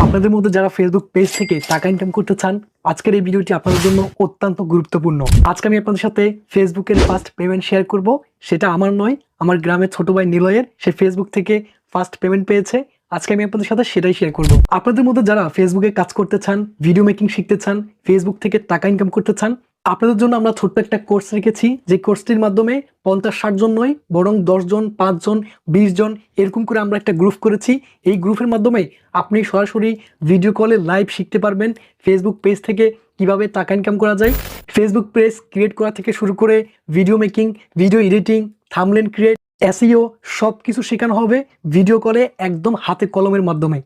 আপনাদের মধ্যে যারা ফেসবুক পেজ থেকে টাকা ইনকাম করতে চান, আজকের এই ভিডিওটি আপনাদের জন্য অত্যন্ত গুরুত্বপূর্ণ। আজকে আমি আপনাদের সাথে ফেসবুকের ফার্স্ট পেমেন্ট শেয়ার করব। সেটা আমার নয়, আমার গ্রামের ছোট ভাই নিলয়ের। সে ফেসবুক থেকে ফার্স্ট পেমেন্ট পেয়েছে। আজকে আমি আপনাদের সাথে সেটাই শেয়ার করব। আপনাদের মধ্যে যারা ফেসবুকে কাজ করতে চান ভিডিও মেকিং শিখতে চান ফেসবুক থেকে টাকা ইনকাম করতে চান আপনাদের জন্য আমরা ছোট্ট একটা কোর্স রেখেছি। যে কোর্সটির মাধ্যমে পঞ্চাশ, ষাট জন নয়, বরং দশজন পাঁচজন বিশ জন এরকম করে আমরা একটা গ্রুপ করেছি। এই গ্রুপের মাধ্যমে আপনি সরাসরি ভিডিও কলে লাইভ শিখতে পারবেন ফেসবুক পেজ থেকে কীভাবে টাকা ইনকাম করা যায়। ফেসবুক পেজ ক্রিয়েট করা থেকে শুরু করে video making video editing thumbnail create SEO সব কিছু শেখানো হবে ভিডিও কলে একদম হাতে কলমের মাধ্যমে।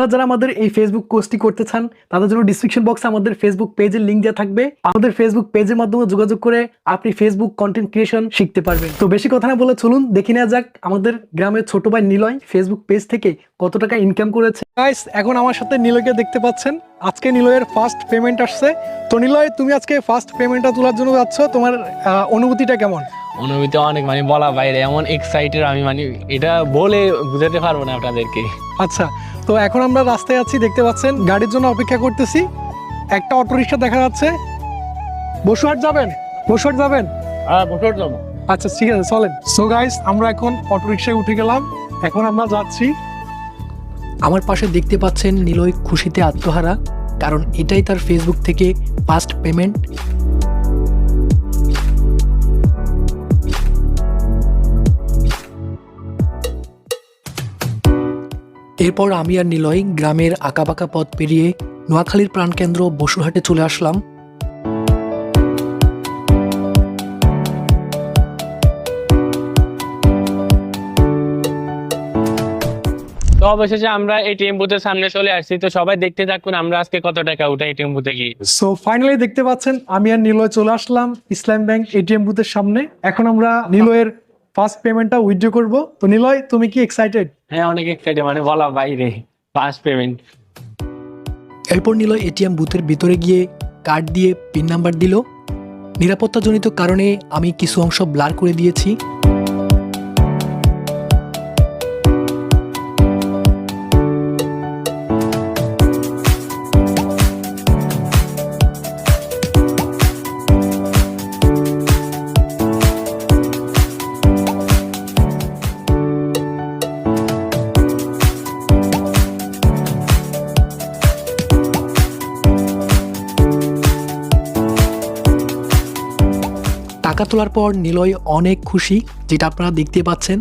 আপনারা যারা আমাদের এই ফেসবুক কোর্সটি করতে চান তাদের জন্য ডিসক্রিপশন বক্সে আমাদের ফেসবুক পেজের লিঙ্ক দেওয়া থাকবে। আমাদের ফেসবুক পেজের মাধ্যমে যোগাযোগ করে আপনি ফেসবুক কন্টেন্ট ক্রিয়েশন শিখতে পারবেন। তো বেশি কথা না বলে চলুন দেখে নেওয়া যাক আমাদের গ্রামের ছোট ভাই নিলয় ফেসবুক পেজ থেকে কত টাকা ইনকাম করেছে। গাইস এখন আমার সাথে নিলয়কে দেখতে পাচ্ছেন। আজকে নিলয়ের ফার্স্ট পেমেন্ট আসছে। তো নিলয় তুমি আজকে ফার্স্ট পেমেন্টটা তোলার জন্য যাচ্ছ। তোমার অনুভূতিটা কেমন? অনুভূতি অনেক মানে বলা বাইরে এমন এক্সাইটেড আমি মানে এটা বলে বুঝাতে পারব না আপনাদেরকে। আচ্ছা তো এখন আমরা রাস্তায় আছি দেখতে পাচ্ছেন গাড়ির জন্য অপেক্ষা করতেছি। একটা অটো রিক্সা দেখা যাচ্ছে। বসুহাট যাবেন? বসুহাট যাবেন? হ্যাঁ যাব। আচ্ছা ঠিক আছে চলেন। সো গাইস আমরা এখন অটো রিক্সায় উঠে গেলাম। এখন আমরা যাচ্ছি। আমার পাশে দেখতে পাচ্ছেন নিলয় খুশিতে আত্মহারা কারণ এটাই তার ফেসবুক থেকে ফার্স্ট পেমেন্ট এরপর আমি আর নিলয় গ্রামের আঁকাবাঁকা পথ পেরিয়ে নোয়াখালীর প্রাণকেন্দ্র বসুরহাটে চলে আসলাম। তো অবশেষে আমরা এটিএম বুথের সামনে চলে আসছি। তো সবাই দেখতে থাকুন আমরা আজকে কত টাকা উঠাই এটিএম বুথে গিয়ে। সো ফাইনালি দেখতে পাচ্ছেন আমি আর নিলয় চলে আসলাম ইসলাম ব্যাংক এটিএম বুথের সামনে। এখন আমরা নিলয়ের ফার্স্ট পেমেন্টটা উইথড্র করব। তো নিলয় তুমি কি এক্সাইটেড হ্যাঁ অনেক এক্সাইটেড মানে বলা বাইরে ফার্স্ট পেমেন্ট এরপর নিলয় এটিএম বুথের ভিতরে গিয়ে কার্ড দিয়ে পিন নাম্বার দিল। নিরাপত্তাজনিত কারণে আমি কিছু অংশ ব্লার করে দিয়েছি। টাকা তোলার পর নিলয় অনেক খুশি যেটা আপনারা দেখতে পাচ্ছেন।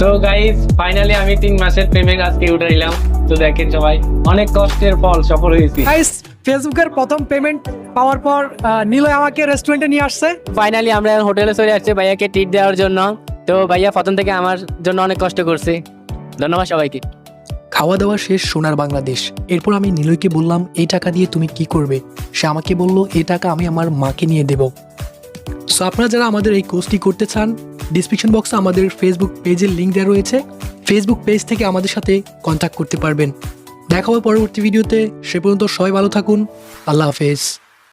সো গাইস ফাইনালি আমি তিন মাসের পেমেন্ট আজকে উঠে নিলাম। তো দেখেন সবাই অনেক কষ্টের ফল সফল হয়েছি। গাইস ফেসবুকের প্রথম পেমেন্ট পাওয়ার পর আহ, নিলয় আমাকে রেস্টুরেন্টে নিয়ে আসছে। ফাইনালি আমরা হোটেলে চলে আসছি ভাইয়াকে ট্রিট দেওয়ার জন্য। তো ভাইয়া প্রথম থেকে আমার জন্য অনেক কষ্ট করছে। ধন্যবাদ সবাইকে। খাওয়া দাওয়া শেষ, সোনার বাংলাদেশ। এরপর আমি নিলয়কে বললাম, এই টাকা দিয়ে তুমি কি করবে? সে আমাকে বলল, এই টাকা আমি আমার মাকে নিয়ে দেব। সো আপনারা যারা আমাদের এই কোর্সটি করতে চান ডিসক্রিপশন বক্সে আমাদের ফেসবুক পেজের লিঙ্ক দেওয়া রয়েছে। ফেসবুক পেজ থেকে আমাদের সাথে কন্ট্যাক্ট করতে পারবেন। দেখা পরবর্তী ভিডিওতে সে পর্যন্ত সবাই ভালো থাকুন। আল্লাহ হাফেজ।